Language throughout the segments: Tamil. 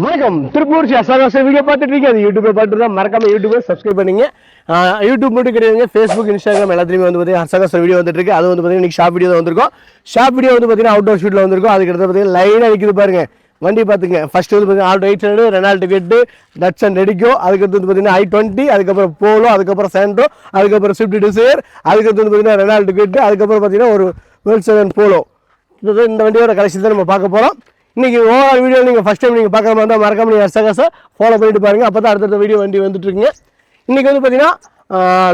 வணக்கம். திருப்பூர் சகாச வீடியோ பார்த்துட்டு இருக்கீங்க. அது யூடியூப்ல பார்த்துட்டு தான் மறக்காம யூடியூப்ல சப்ஸ்கிரைப் பண்ணீங்க. யூடியூப் மட்டும் கிடையாதுங்க ஃபேஸ்புக் இன்ஸ்டாகிராம் எல்லாத்துலேயுமே வந்து பார்த்தீங்கன்னா சகாச வீடியோ வந்துட்டு இருக்கு. அது வந்து பார்த்தீங்கன்னா ஷாப் வீடியோ தான் வந்திருக்கும். ஷாப் வீடியோ வந்து பார்த்தீங்கன்னா அவுட்டோர் ஷூட்ல வந்திருக்கும். அதுக்கு அடுத்த பார்த்தீங்கன்னா லைனாக நிற்குது பாருங்க. வண்டி பார்த்துங்க. ஃபர்ஸ்ட் வந்து பார்த்தீங்கன்னா ஆல்டோ எயிட் ஹண்ட்ரட் ரெனால்டு கெட்டு டட்சன் ரெடிக்கோ அதுக்கடுத்து வந்து பார்த்தீங்கன்னா ஐ டுவெண்ட்டி அதுக்கப்புறம் போலோ அதுக்கப்புறம் சாண்ட்ரோ அதுக்கப்புறம் ஸ்விஃப்ட் டிசைர் அதுக்கடுத்து வந்து பார்த்தீங்கன்னா ரெனால்டு கெட்டு அதுக்கப்புறம் பார்த்தீங்கன்னா ஒரு வேல் செவன் போலோ இந்த வண்டியோட கலெக்ஷன் தான் நம்ம பார்க்க போகிறோம் இன்றைக்கி ஓவரால் வீடியோ நீங்கள் ஃபஸ்ட் டைம் நீங்கள் பார்க்குற மாதிரி இருந்தால் மறக்காம நீங்கள் அசகாசை ஃபாலோ பண்ணிட்டு பாருங்கள் அப்போ தான் அடுத்தடுத்த வீடியோ வண்டி வந்துட்டு இருக்குங்க. வந்து பார்த்தீங்கன்னா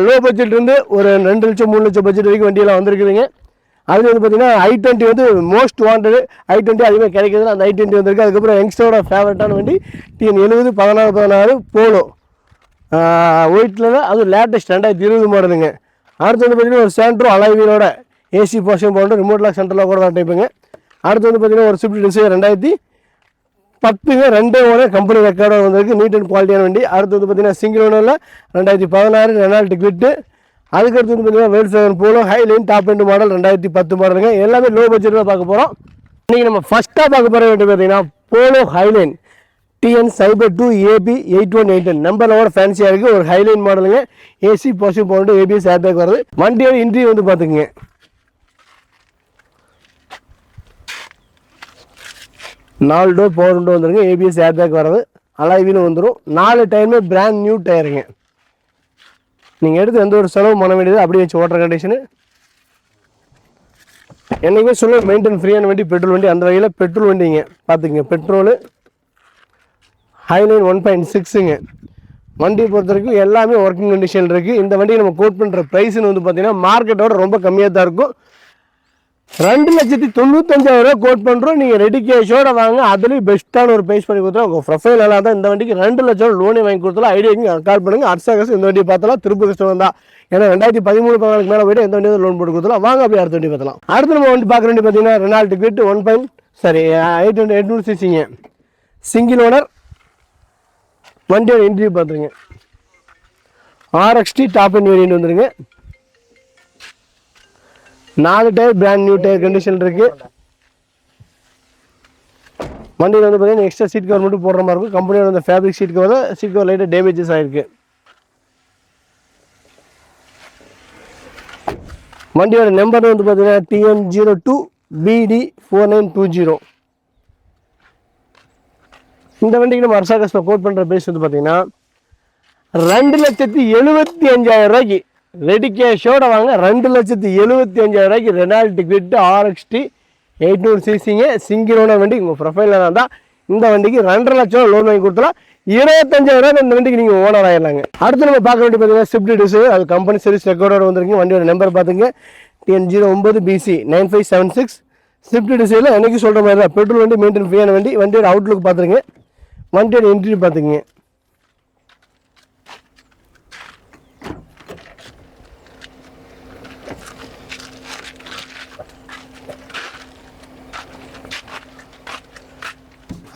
லோ பட்ஜெட்லேருந்து ஒரு ரெண்டு லட்சம் மூணு லட்சம் பட்ஜெட் வரைக்கும் வண்டியெல்லாம் வந்துருக்குதுங்க. அது வந்து பார்த்தீங்கன்னா ஐ டுவெண்ட்டி வந்து மோஸ்ட் வாண்டடு ஐ டுவெண்ட்டி அதிகமாக கிடைக்குதுல அந்த ஐ டுவெண்ட்டி வந்திருக்கு. அதுக்கப்புறம் யங்ஸ்டரோட ஃபேவரட்டான வண்டி டிஎன் எழுபது பதினாறு பதினாறு போலோ ஒயிட்டில் தான் அது லேட்டஸ்ட் ரெண்டாயிரத்தி இருபது மாடலுங்க அடுத்து வந்து பார்த்தீங்கன்னா ஒரு சேண்ட்ரோ அலைவீலோட ஏசி போர்ஷன் போட்டு ரிமோட் லாக் சென்டரில் கூட டைப்புங்க அடுத்து வந்து பார்த்தீங்கன்னா ஒரு ஸ்விஃப்ட் டிசைர் ரெண்டாயிரத்தி பத்துங்க ரெண்டே ஓனர் கம்பெனி ரெக்கார்டாக வந்திருக்கு. நீட் அண்ட் குவாலிட்டியான வண்டி. அடுத்து வந்து பார்த்தீங்கன்னா சிங்கிள் ஓனரில் ரெண்டாயிரத்தி பதினாறு ரெனால்ட் கிவிட்டு அதுக்கடுத்து வந்து பார்த்தீங்கன்னா வேல் seven Polo Highline top end model ரெண்டாயிரத்தி பத்து மாடலுங்க எல்லாமே லோ பட்ஜெட்டில் பார்க்க போகிறோம் இன்றைக்கி நம்ம ஃபஸ்ட்டாக பார்க்க போகிற வேண்டிய பார்த்தீங்கன்னா Polo Highline TN cipher two AB eight one eight one நம்பரோட ஃபேன்சியாக இருக்குது ஒரு ஹைலைன் மாடலுங்க ஏசி பாசிட்டிவ் போட்டு ஏபிஎஸ் ஏர் பேக் வருது. வண்டியோட இன்ட்ரி வந்து பார்த்துக்குங்க. நாலு டோர் பவர் விண்டோ வந்துருங்க. ஏபிஎஸ் ஏர் பேக் வர்றது. அலாய்விலும் வந்துடும் நாலு டயருமே பிராண்ட் நியூ டயருங்க நீங்கள் எடுத்து எந்த ஒரு செலவு பண்ண வேண்டியது அப்படியே வச்சு ஓட்டுற கண்டிஷனு என்றைக்குமே சொல்ல மெயின்டைன் ஃப்ரீயான வண்டி பெட்ரோல் வண்டி. அந்த வகையில் பெட்ரோல் வண்டிங்க. பார்த்துக்குங்க பெட்ரோலு ஹைலைன் ஒன் பாயிண்ட் சிக்ஸுங்க வண்டியை பொறுத்த வரைக்கும் எல்லாமே ஒர்க்கிங் கண்டிஷன் இருக்குது இந்த வண்டியை நம்ம கோட் பண்ணுற ப்ரைஸ்னு வந்து பார்த்திங்கன்னா மார்க்கெட்டோட ரொம்ப கம்மியாக தான் இருக்கும். ரெண்டு லட்சத்தி தொண்ணூத்தஞ்சாயிரம் ரூபா கோட் பண்ணுறோம் நீங்கள் ரெடி கேஷோட வாங்க. அதுலேயும் பெஸ்ட்டான ஒரு பேஸ் பண்ணி கொடுத்தா உங்கள் ப்ரொஃபைல் எல்லாம் தான் இந்த வண்டிக்கு ரெண்டு லட்சம் லோனே வாங்கி கொடுத்தாலும் ஐடியாக்கு கால் அடுத்த கட்சி இந்த வண்டியை பார்த்தாலும் திருப்ப கஷ்டம் தான். ஏன்னா ரெண்டாயிரத்தி பதிமூணு பதினாலுக்கு மேலே போய்ட்டு எந்த வண்டியும் லோன் போட்டு கொடுத்தலாம் வாங்க அப்படியே அடுத்த வண்டி பார்த்தலாம் அடுத்து நம்ம வண்டி பார்க்குற வண்டி பார்த்தீங்கன்னா Renault Kwid one point sorry eight hundred எட்நூறு சிசிங்க சிங்கிள் ஓனர் வண்டியோட இன்டர்வியூ பார்த்துருங்க. ஆர்எக்ஸ்டி டாப் அண்ட் வேரியன்ட் வந்துருங்க. நாலு tyre brand new tyre condition இருக்கு. வண்டியில் வந்து பார்த்தீங்கன்னா எக்ஸ்ட்ரா சீட் கவர் மட்டும் போடுற மாதிரி இருக்கும். கம்பெனியோட அந்த ஃபேப்ரிக் சீட் கவர் தான் சீட் கவர் லைட்டாக டேமேஜஸ் ஆகிருக்கு வண்டியோட நம்பர் வந்து பார்த்தீங்கன்னா TN zero two PD four nine two zero இந்த வண்டிக்கு நம்ம அரசாங்கத்தில் கோட் பண்ணுற ப்ரைஸ் வந்து பார்த்தீங்கன்னா ரெண்டு லட்சத்தி எழுபத்தி அஞ்சாயிரம் ரூபாய்க்கு ரெடி கேஷோட வாங்க. ரெண்டு லட்சத்தி எழுபத்தி அஞ்சாயிரம் ரூபாய்க்கு ரெனால்ட் கிட் ஆர்எக்ஸ்டி எயிட்நூறு சிசிங்க. சிங்கிள் வண்டி உங்கள் ப்ரொஃபைலில் தான். இந்த வண்டிக்கு ரெண்டரை லட்சம் லோன் வாங்கி கொடுத்துலாம் இருபத்தஞ்சாயிரம் ரூபாய் இந்த வண்டிக்கு நீங்கள் ஓனர் ஆகிடலாங்க அடுத்து நம்ம பார்க்க வேண்டிய பார்த்தீங்கன்னா ஸ்விஃப்ட் டிசைர் அது கம்பெனி சர்வீஸ் ரெக்கார்டோட வந்துருங்க வண்டியோட நம்பர் பார்த்துங்க. டிஎன் ஜீரோ ஒம்பது PC nine five seven six Swift டிசைரில் என்றைக்கு சொல்கிற மாதிரி தான் பெட்ரோல் வண்டி மெயின்டைன் ஃப்ரீயான வண்டி வண்டியோட அவுட்லுக் பார்த்துருங்க. வண்டியோட இன்டர்வியூ பார்த்துங்க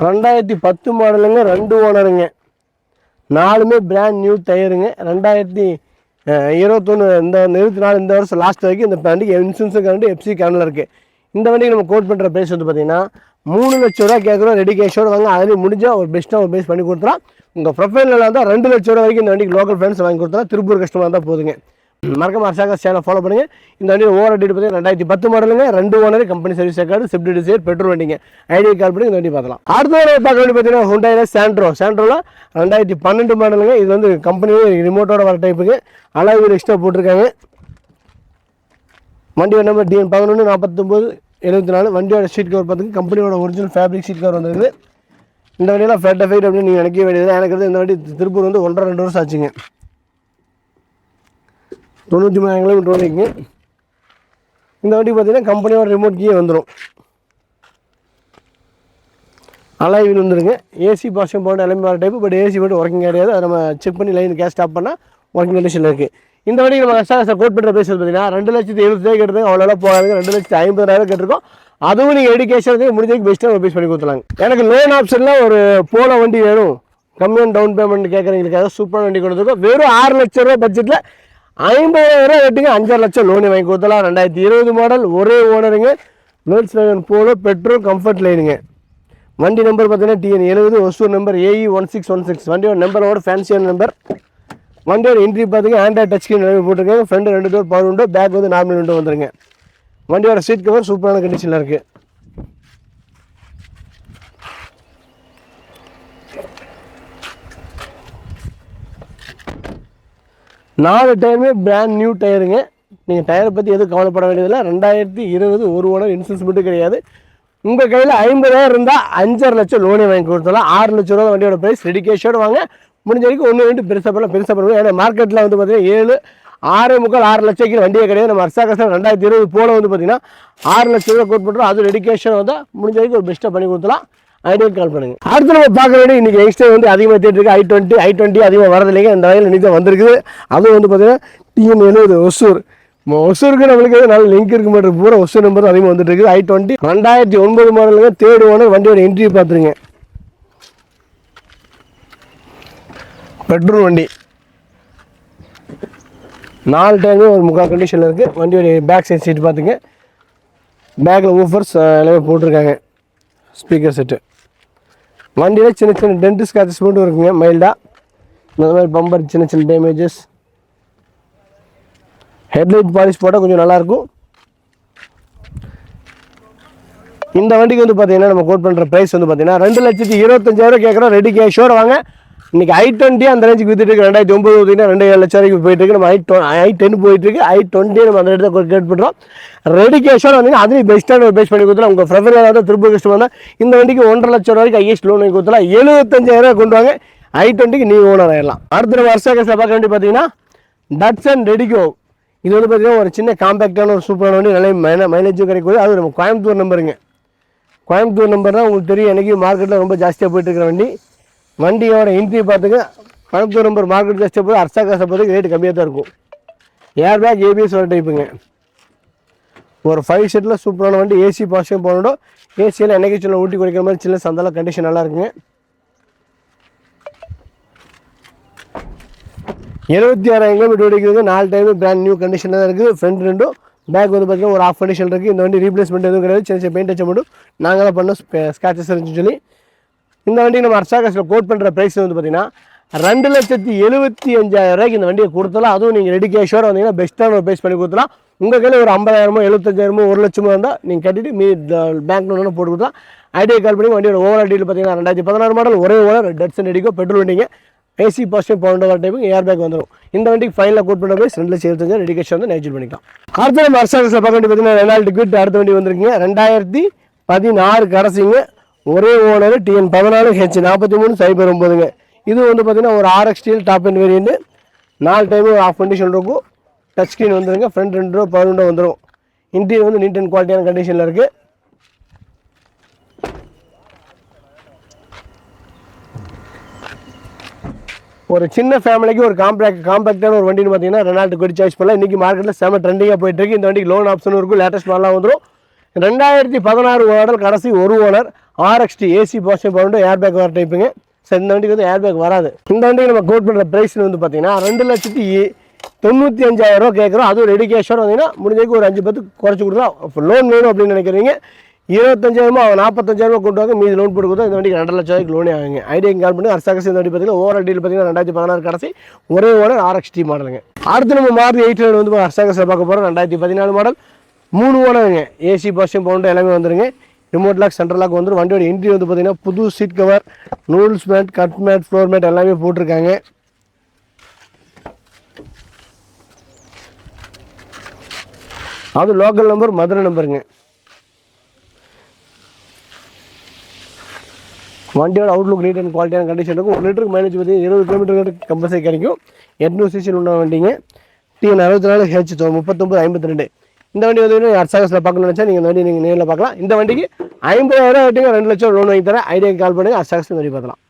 ரெண்டாயிரத்தி பத்து மாடலுங்க ரெண்டு ஓனருங்க. நாலுமே பிராண்ட் நியூ டயருங்க ரெண்டாயிரத்தி இருபத்தொன்று இந்த இருபத்தி நாலு இந்த வருஷம் லாஸ்ட் வரைக்கும் இந்த வண்டிக்கு இன்சூரன்ஸு கரண்ட் எஃப்சி கேனில் இருக்குது இந்த வண்டிக்கு நம்ம கோட் பண்ணுற ப்ரைஸ் வந்து பார்த்தீங்கன்னா மூணு லட்ச ரூபா கேட்குறோம் ரெடி கேஷோட வாங்க. அதுலேயும் முடிஞ்சால் ஒரு பெஸ்ட்டாக ஒரு பேஸ் பண்ணி கொடுத்துலாம் உங்கள் ப்ரொஃபைலில் இருந்தால் ரெண்டு லட்ச ரூபா வரைக்கும் இந்த வண்டிக்கு லோக்கல் ஃப்ரெண்ட்ஸ் வாங்கி கொடுத்தா திருப்பூர் கஸ்டமர் தான் போதுங்க. மறக்காம அரசாங்க சேனல் ஃபாலோ பண்ணுங்க. இந்த வண்டி ஓவர் டேட் பார்த்தீங்கன்னா ரெண்டாயிரத்தி பத்து மாடலுங்க ரெண்டு owner company service record Swift Dzire petrol வண்டிங்க. ஐடி கால் பண்ணி இந்த வண்டி பார்க்கலாம். அடுத்த ஒரு பார்க்க வேண்டி பார்த்தீங்கன்னா ஹுண்டாயில் சாண்ட்ரோ சாண்ட்ரோவில் ரெண்டாயிரத்தி பன்னெண்டு மாடலுங்க இது வந்து கம்பெனியே ரிமோட்டோட வர டைப்புங்க அளவு எக்ஸ்ட்ரா போட்டிருக்காங்க. வண்டியோட நம்பர் டிஎன் பதினொன்று நாற்பத்தொம்போது எழுபத்தி நாலு. வண்டியோட சீட் கவர் பார்த்துங்க கம்பெனியோட ஒரிஜினல் ஃபேப்ரிக் சீட் கவர் வந்துருக்குது இந்த வண்டியெல்லாம் ஃபேட் ஃபைட் அப்படின்னு நீங்கள் நினைக்க வேண்டியது எனக்கு இந்த வண்டி திருப்பூர் வந்து ஒன்றரை ரெண்டு வருஷம் ஆச்சுங்க. தொண்ணூற்றி மூணாயிரம் கிலோமீட்டர் ஓடிங்க இந்த வண்டி பார்த்தீங்கன்னா கம்பெனியோட ரிமோட் கீயே வந்துடும் அலாய்வில் வந்துடுங்க ஏசி பாஷம் போட்டு எல்லாமே வர டைப்பு பட் ஏசி போட்டு ஒர்க்கிங் கிடையாது. அதை நம்ம செக் பண்ணி லைன் கேஸ் ஸ்டாப் பண்ணால் ஒர்க்கிங் கண்டிஷனில் இருக்குது இந்த வண்டி நம்ம சார் சார் கோட் பண்ணுற பேசுறது பார்த்தீங்கன்னா ரெண்டு லட்சத்தி எழுபத்தி கேட்டிருக்கோம் அவ்வளோ போகாதுங்க ரெண்டு லட்சத்தி ஐம்பதாயிரம் கேட்டிருக்கோம். அதுவும் நீங்கள் எடுக்கேஷன் முடிஞ்சதுக்கு பெஸ்ட்டாக பேஸ் பண்ணி கொடுத்துலாங்க எனக்கு லோன் ஆப்ஷனில் ஒரு போல வண்டி வேணும். கம்மியான டவுன் பேமெண்ட் கேட்குறவங்களுக்காக சூப்பரான வண்டி கொடுத்துருக்கோம். வெறும் ஆறு லட்ச ரூபா பட்ஜெட்டில் ஐம்பதாயிரம் ரூபா கட்டுங்க அஞ்சரை லட்சம் லோனு வாங்கி கொடுத்தலாம் ரெண்டாயிரத்தி இருபது மாடல் ஒரே ஓனருங்க Volkswagen Polo petrol comfort லைனுங்க வண்டி நம்பர் பார்த்தீங்கன்னா டிஎன் எழுபது Hosur number AE one six one six வண்டியோட நம்பரோட ஃபேன்சியான நம்பர் வண்டியோட என்ட்ரி பார்த்தீங்கன்னா ஆண்ட்ராய்ட் டச் ஸ்க்ரீன் போட்டுருக்காங்க போட்டிருக்காங்க. ஃப்ரண்ட் ரெண்டு டோர் பவர் உண்டோ பேக் வந்து நார்மல் விண்டோ வந்துருங்க. வண்டியோட சீட் கவர் சூப்பரான கண்டிஷனில் இருக்குது நாலு டயருமே பிராண்ட் நியூ டயருங்க நீங்கள் டயரை பற்றி எதுவும் கவலைப்பட வேண்டியதில்லை. ரெண்டாயிரத்தி இருபது ஒரு ஓனர் இன்சூரன்ஸ் மட்டும் கிடையாது. உங்கள் கையில் ஐம்பதாயிரம் இருந்தால் அஞ்சரை லட்சம் லோனே வாங்கி கொடுத்துடலாம். ஆறு லட்ச ரூபா வண்டியோட ப்ரைஸ் ரெடிகேஷனோட வாங்க. முடிஞ்ச வரைக்கும் ஒன்று ரெண்டு பெருசாக பண்ணலாம் பெருசாக பண்ணுவோம் ஏன்னா மார்க்கெட்டில் வந்து பார்த்தீங்கன்னா ஏழு ஆறு முக்கால் ஆறு லட்சம் வண்டியே கிடையாது. நம்ம அர்சா ரெண்டாயிரத்தி இருபது போல வந்து பார்த்தீங்கன்னா ஆறு லட்சம் ரூபா கோட் பண்ணுறோம் அது ரெடி கேஷன் வந்தால் முடிஞ்ச வரைக்கும் ஒரு பெஸ்ட்டாக பண்ணி கொடுத்துலாம் ஐடியா கால் பண்ணுங்க. அடுத்து நம்ம பார்க்க வேண்டிய இன்னைக்கு எக்ஸ்டே வந்து அதிகமாக தேடிட்டு ஐ டுவெண்ட்டி ஐ டுவெண்ட்டி அதிகமாக வரது இல்லைங்க இந்த வகையில் இன்னைக்கு வந்திருக்குது. அதுவும் வந்து பார்த்தீங்கன்னா டிஎன் எழுபது ஒசூர். ஒசூருக்கு நம்மளுக்கு நல்ல லிங்க் இருக்கு மட்டும் பூரா ஒசூர் நம்பர் அதிகமாக வந்துட்டு இருக்குது. ஐ டுவெண்ட்டி ரெண்டாயிரத்தி ஒன்பது மாடலுங்க தேர்ட் ஓனர் வண்டியோட என்ட்ரி பார்த்துருங்க பெட்ரோல் வண்டி. நாலு டைமே ஒரு முக்கால் கண்டிஷனில் இருக்குது வண்டியோட பேக் சைட் சீட் பார்த்துங்க பேக்கில் ஊஃபர்ஸ் எல்லாமே போட்டிருக்காங்க. ஸ்பீக்கர் செட்டு வண்டியில் சின்ன சின்ன டென்ட் ஸ்காச்சஸ் மட்டும் இருக்குங்க மைல்டாக இந்த மாதிரி பம்பர் சின்ன சின்ன டேமேஜஸ் ஹெட்லைட் பாலிஷ் போட்டால் கொஞ்சம் நல்லாயிருக்கும் இந்த வண்டிக்கு வந்து பார்த்தீங்கன்னா நம்ம கோட் பண்ணுற ப்ரைஸ் வந்து பார்த்தீங்கன்னா ரெண்டு லட்சத்தி இருபத்தஞ்சாயிரம் கேட்குறோம் ரெடி கேஷோட வாங்க. இன்னைக்கு ஐ டுவெண்ட்டி அந்த ரேஞ்சுக்கு வித்துட்டு இருக்கு ரெண்டாயிரத்தி ஒம்பது பார்த்தீங்கன்னா ரெண்டு ஏழு லட்சம் வரைக்கும் போயிட்டு இருக்கு நம்ம ஐ டுவெ ஐ டென் போயிட்டு இருக்கு ஐ டுவெண்ட்டி நம்ம அந்த இடத்துல கேட் பண்ணுறோம் ரெடி கேஷோட வந்தீங்கன்னா அதுலேயும் பெஸ்ட்டான ஒரு பேஸ் பண்ணி கொடுத்துலாம் உங்கள் ஃப்ரெஃபர் ஏதாவது திருப்பூர் கஷ்டம் வந்தால் இந்த வண்டிக்கு ஒன்றரை லட்சம் ரூபாய்க்கு ஐஎஸ் லோன் வாங்கி கொடுத்தலாம் எழுபத்தஞ்சாயிரம் கொண்டு வாங்க. ஐ டுவெண்ட்டிக்கு நீங்கள் ஓனர் ஆயிடலாம். அடுத்த வருஷம் வருஷ பார்க்க வேண்டிய பார்த்தீங்கன்னா டட்சன் ரெடிகோ இது வந்து பார்த்தீங்கன்னா ஒரு சின்ன காம்பேக்டான ஒரு சூப்பரான வண்டி. நல்ல மைன மைலேஜும் கிடைக்கும் அது நம்ம கோயம்புத்தூர் நம்பருங்க கோயம்புத்தூர் நம்பர் தான் உங்களுக்கு தெரியும். எனக்கு மார்க்கெட்டில் ரொம்ப ஜாஸ்தியாக போயிட்டு இருக்கிற வண்டி. வண்டியோட இன்ட்ரி பார்த்துங்க கோயம்புத்தூர் மார்க்கெட் கஷ்டம் போது அர்ச்சா கஷ்டம் போது ரேட்டு கம்மியாக தான் இருக்கும். ஏர் பேக் ஏபிஎஸ் வர டைப்புங்க ஒரு ஃபைவ் செட்டில் சூப்பரான வண்டி ஏசி பாஷும் போனோம் ஏசியில் என்னைக்கு சின்ன ஊட்டி குறைக்கிற மாதிரி சின்ன சந்தால கண்டிஷன் நல்லா இருக்குங்க. எழுபத்தி ஆறாயிரம் கிலோமீட்டர் ஓடிக்கிறது நாலு டைம் பிராண்ட் நியூ கண்டிஷனில் தான் இருக்குது. ஃப்ரண்ட் ரெண்டும் பேக் வந்து பார்த்தீங்கன்னா ஒரு ஆஃப் கண்டிஷன் இருக்குது இந்த வண்டி ரீப்ளேஸ்மெண்ட் எதுவும் கிடையாது. சின்ன சின்ன பெயிண்ட் வச்ச மட்டும் நாங்களாம் தான் பண்ணோம் ஸ்காச்சஸ் சொல்லி இந்த வண்டி நம்ம அர்சாகாஸில் கோட் பண்ணுற ப்ரைஸ் வந்து பார்த்தீங்கன்னா ரெண்டு லட்சத்தி எழுபத்தி அஞ்சாயிரம் ரூபாய்க்கு இந்த வண்டியை கொடுத்தலாம் அதுவும் நீங்கள் ரெடி கேஷோட வந்தீங்கன்னா பெஸ்ட்டான ஒரு ப்ரைஸ் பண்ணி கொடுத்தலாம் உங்கள் கையில் ஒரு ஐம்பதாயிரமோ எழுபத்தஞ்சாயிரமோ ஒரு லட்சமோ இருந்தால் நீங்கள் கட்டிட்டு மீ பேங்க் லோனு போட்டு கொடுத்தலாம் ஐடியா கால் பண்ணி வண்டியோட ஓவர் டீல் பார்த்தீங்கன்னா ரெண்டாயிரத்தி பதினாறு மாடல் ஒரே ஓனர் டட்ஸன் ரெடிக்கோ பெட்ரோல் வண்டிங்க. ஏசி பாசிட்டிவ் பன்னெண்டு டைமுக்கு ஏர் பேக் வந்துடும் இந்த வண்டிக்கு ஃபைனில் கோட் பண்ணுற ப்ரைஸ் ரெண்டு லட்சம் ரெடி கேஷ் வந்து நேச்சர் பண்ணிக்கலாம். அடுத்த நம்ம அர்சாகஸில் பார்க்க வேண்டிய பார்த்தீங்கன்னா ரெனால்டு குவிட் அடுத்த வண்டி வந்திருக்கீங்க. ரெண்டாயிரத்தி பதினாறு கரசிங்க ஒரே ஓனர் டிஎன் பதினாலு ஹெச் நாற்பத்தி மூணு சைபர் ஒம்பதுங்க. இது வந்து பார்த்திங்கன்னா ஒரு RX steel top end variant நாலு டைம் ஆஃப் கண்டிஷன் இருக்கும் டச் ஸ்க்ரீன் வந்துருங்க. ஃப்ரண்ட் ரெண்டு ரூபா பதினொன்று வந்துடும் இன்டீரியர் வந்து நீட் அண்ட் குவாலிட்டியான கண்டிஷனில் இருக்குது ஒரு சின்ன ஃபேமிலிக்கு ஒரு காம்பேக்ட் காம்பேக்டான ஒரு வண்டின்னு பார்த்தீங்கன்னா ரெனால்ட் குடி சாய்ஸ் பண்ணலாம் இன்றைக்கி மார்க்கெட்டில் செம ட்ரெண்டிங்காக போயிட்டு இருக்கு. இந்த வண்டிக்கு லோன் ஆப்ஷன் இருக்கும். லேட்டஸ்ட் மாடலாம் வந்துடும் ரெண்டாயிரத்தி பதினாறு மாடல் கடைசி ஒரு ஓனர். ஆர்எக்ஸ்டி ஏசி பாசிட்டிவ் பவுண்டு ஏர் பேக் வர டைப்புங்க ஸோ இந்த வண்டிக்கு வந்து ஏர் பேக் வராது. இந்த வண்டிக்கு நம்ம கோட் பண்ணுற ப்ரைஸ் வந்து பார்த்தீங்கன்னா ரெண்டு லட்சத்தி தொண்ணூற்றி அஞ்சாயிரம் ரூபா கேட்குறோம் அதுவும் ரெடி கேஷோட வந்தீங்கன்னா முடிஞ்சதுக்கு ஒரு அஞ்சு பத்து குறைச்சி கொடுக்கலாம். லோன் வேணும் அப்படின்னு நினைக்கிறீங்க. இருபத்தஞ்சாயிரமா நாற்பத்தஞ்சாயிரமா கொண்டு வாங்க. மீதி லோன் போட்டு கொடுத்தா இந்த வண்டிக்கு ரெண்டு லட்ச ரூபாய்க்கு லோனே ஆகுங்க. ஐடியா கால் பண்ணி அரசாக சேர்ந்த வண்டி பார்த்தீங்கன்னா ஓவர் டீல் பார்த்தீங்கன்னா ரெண்டாயிரத்தி பதினாறு கடைசி. ஒரே ஓனர் ஆர்எக்ஸ்டி மாடலுங்க அடுத்து நம்ம மாறுதி எயிட் ஹண்ட்ரட் வந்து அரசாங்க பார்க்க போகிறோம் ரெண்டாயிரத்தி பதினாலு மாடல் மூணு ஓனருங்க ஏசி பஸ்ஸும் போன்ற எல்லாமே வந்துருங்க. ரிமோட் லாக் சென்ட்ரல் லாக் வந்துடும் வண்டியோட இன்ட்ரி வந்து பார்த்தீங்கன்னா புது seat cover நூல்ஸ் mat cut mat floor mat எல்லாமே போட்டிருக்காங்க. அது லோக்கல் நம்பர் மதுரை நம்பருங்க வண்டியோட அவுட்லுக் நீட் அண்ட் குவாலிட்டியான கண்டிஷன் இருக்கும். ஒரு லிட்டருக்கு மைலேஜ் பார்த்தீங்கன்னா இருபது கிலோமீட்டர் கம்பல்சரி கிடைக்கும். எட்நூறு சிசி உள்ள வண்டிங்க. டிஎன் அறுபத்தி நாலு ஹெச் முப்பத்தொம்பது ஐம்பத்தி ரெண்டு. இந்த வண்டி வந்து அர்சாகஸில் பார்க்கணும்னு நினச்சா நீங்கள் இந்த வண்டி நீங்கள் நேரில் பார்க்கலாம். இந்த வண்டிக்கு ஐம்பதாயிரம் ரூபாய் ரெண்டு லட்சம் லோன் வாங்கி தரேன். ஐடியாக்கு கால் பண்ணுங்கள் அர்சாகஸ் இந்த வண்டி பார்க்கலாம்.